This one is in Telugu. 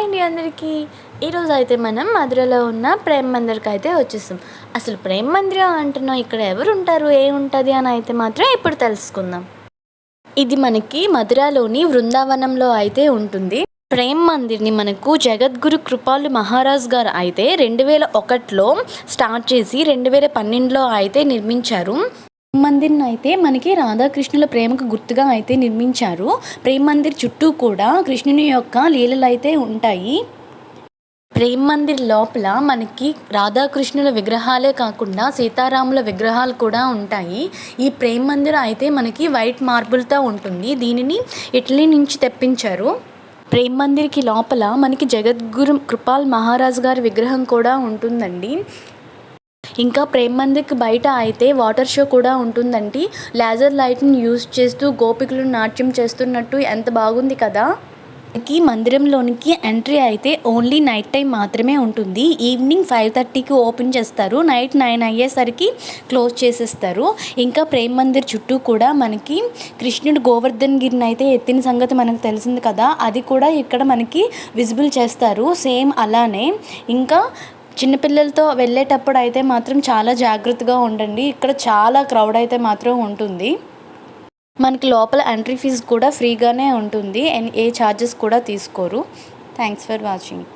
హాయ్ అండి అందరికీ. ఈరోజు అయితే మనం మధురలో ఉన్న ప్రేమ్ మందిర్కి అయితే వచ్చేసాం. అసలు ప్రేమ్ మందిరం అంటున్నాం ఇక్కడ ఎవరు ఉంటారు ఏ ఉంటుంది అని అయితే మాత్రం ఇప్పుడు తెలుసుకుందాం. ఇది మనకి మధురలోని బృందావనంలో అయితే ఉంటుంది. ప్రేమ్ మందిర్ని మనకు జగద్గురు కృపాలు మహారాజ్ గారు అయితే రెండు వేల ఒకటిలో స్టార్ట్ చేసి రెండు వేల పన్నెండులో అయితే నిర్మించారు. మందిర్ని అయితే మనకి రాధాకృష్ణుల ప్రేమకు గుర్తుగా అయితే నిర్మించారు. ప్రేమ మందిర్ చుట్టూ కూడా కృష్ణుని యొక్క లీలలు అయితే ఉంటాయి. ప్రేమ్ మందిర్ లోపల మనకి రాధాకృష్ణుల విగ్రహాలే కాకుండా సీతారాముల విగ్రహాలు కూడా ఉంటాయి. ఈ ప్రేమ్ మందిర్ అయితే మనకి వైట్ మార్బుల్తో ఉంటుంది. దీనిని ఇటలీ నుంచి తెప్పించారు. ప్రేమ్ మందిర్కి లోపల మనకి జగద్గురు కృపాల్ మహారాజ్ గారి విగ్రహం కూడా ఉంటుందండి. ఇంకా ప్రేమ్ మందిర్కి బయట అయితే వాటర్ షో కూడా ఉంటుందండి. లేజర్ లైట్ని యూస్ చేస్తూ గోపికలు నాట్యం చేస్తున్నట్టు ఎంత బాగుంది కదా. కి మందిరంలోనికి ఎంట్రీ అయితే ఓన్లీ నైట్ టైం మాత్రమే ఉంటుంది. ఈవినింగ్ ఫైవ్ థర్టీకి ఓపెన్ చేస్తారు. నైట్ నైన్ అయ్యేసరికి క్లోజ్ చేసేస్తారు. ఇంకా ప్రేమ్ మందిర్ చుట్టూ కూడా మనకి కృష్ణుడు గోవర్ధన్ గిరిని అయితే ఎత్తిన సంగతి మనకు తెలిసింది కదా. అది కూడా ఇక్కడ మనకి విజిబుల్ చేస్తారు. సేమ్ అలానే ఇంకా చిన్నపిల్లలతో వెళ్ళేటప్పుడు అయితే మాత్రం చాలా జాగ్రత్తగా ఉండండి. ఇక్కడ చాలా క్రౌడ్ అయితే మాత్రం ఉంటుంది. మనకి లోపల ఎంట్రీ ఫీజు కూడా ఫ్రీగానే ఉంటుంది. అండ్ ఏ ఛార్జెస్ కూడా తీసుకోరు. Thanks for watching.